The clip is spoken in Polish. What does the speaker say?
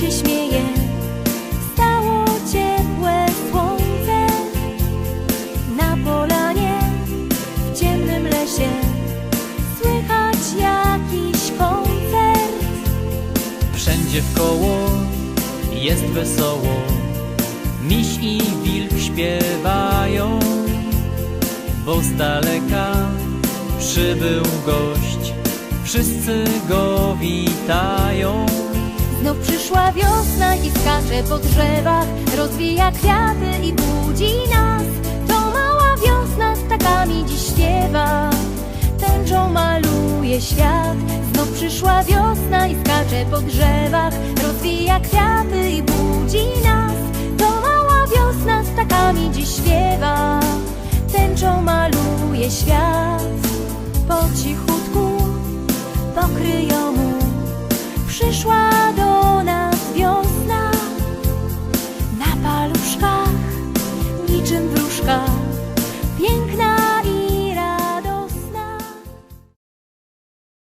się śmieje. Stało ciepłe słońce Na polanie w ciemnym lesie. Słychać jakiś koncert. Wszędzie wkoło jest wesoło. Miś i wilk śpiewają Bo z daleka przybył gość. Wszyscy go witają Przyszła wiosna i skacze po drzewach, rozwija kwiaty i budzi nas. To mała wiosna z ptakami dziś śpiewa, tęczą maluje świat. Znów przyszła wiosna i skacze po drzewach, rozwija kwiaty i budzi nas. To mała wiosna z ptakami dziś śpiewa, tęczą maluje świat. Po cichutku pokryjomu przyszła do piękna